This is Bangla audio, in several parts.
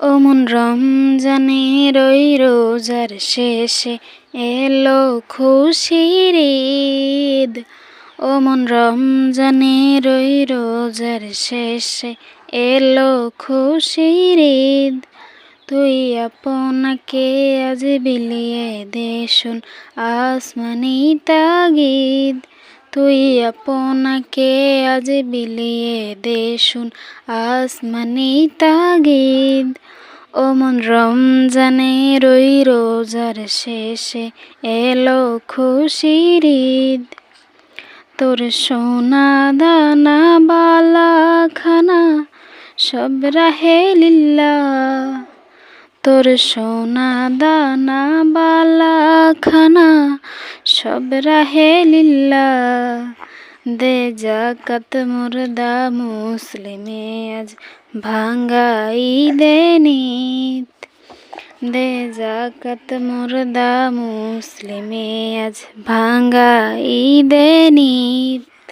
ওমন রমজানের ওই রোজার শেষে এলো খুশির ঈদ। ওমন রমজানের ওই রোজার শেষে এলো খুশির ঈদ। তুই আপনাকে আজ বিলিয়ে দেশুন আসমানি তাগিদ। তুই আপনাকে আজ বিলিয়ে দেশুন আসমানি তাগিদ। ওমন রমজানের ওই রোজার শেষে এলো খুশির ঈদ। তোর সোনা দানা, বালা, খানা, সব রাহে লিল্লা তোর সোনা দানা, বালা, খানা সব রাহে লিল্লা। দে জাকাত মুর্দা মুসলিমে, আজ ভাঙ্গাই দে নিত। দে জাকাত মুর্দা মুসলিমে, আজ ভাঙ্গাই দে নিত।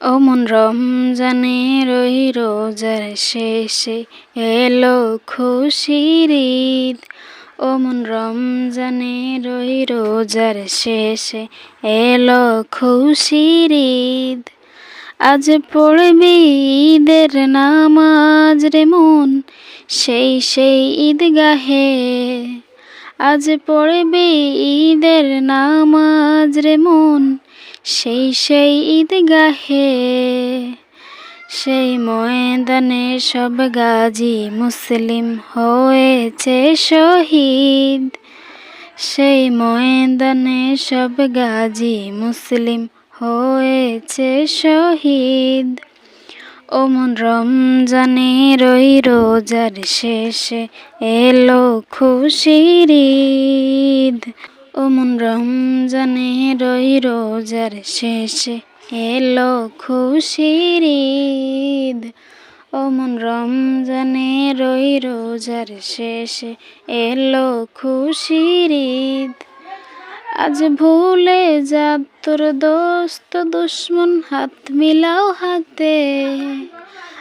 অমন রমজানের ওই রোজার শেষে এলো খুশির ঈদ। অমন রমজানের ওই রোজার শেষে এলো খুশির ঈদ। আজ পড়বি ঈদের নামাজ রে মন, সেই সেই ঈদগাহে। আজ পড়বি ঈদের নামাজ রে মন, সেই সেই ঈদগাহে। সেই ময়দানে সব গাজী মুসলিম হয়েছে শহীদ। সেই ময়দানে সব গাজী মুসলিম হয়েছে শহীদ। ওমন রমজানের ওই রোজার শেষে এলো খুশির ঈদ। ওমন রমজানের ওই রোজার শেষে এলো খুশির ঈদ। ওমন রমজানের ওই রোজার শেষে এলো খুশির ঈদ। আজ ভুলে যা তোর দোস্ত, দুশ্মন হাত মিলাও হাতে।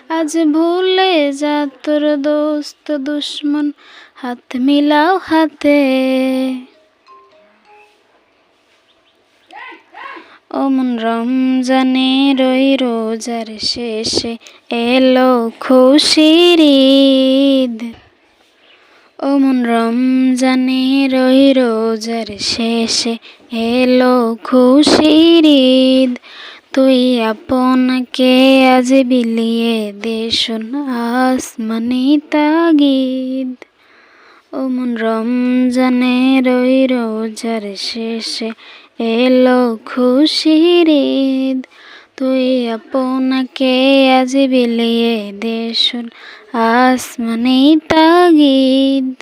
আজ ভুলে যা তোর দোস্ত, দুশ্মন হাত মিলাও হাতে। অমন রমজানের ওই রোজার শেষে এলো খুশির ঈদ। অমন রমজানের ওই রোজার শেষে এলো খুশির ঈদ। তুই আপনাকে আজ বিলিয়ে দেশুন আসমানি তাগিদ। ওমন রমজানের ওই রোজার শেষে এলো খুশির ঈদ। তুই আপনাকে আজ বিলিয়ে দেশুন আসমানি তাগিদ।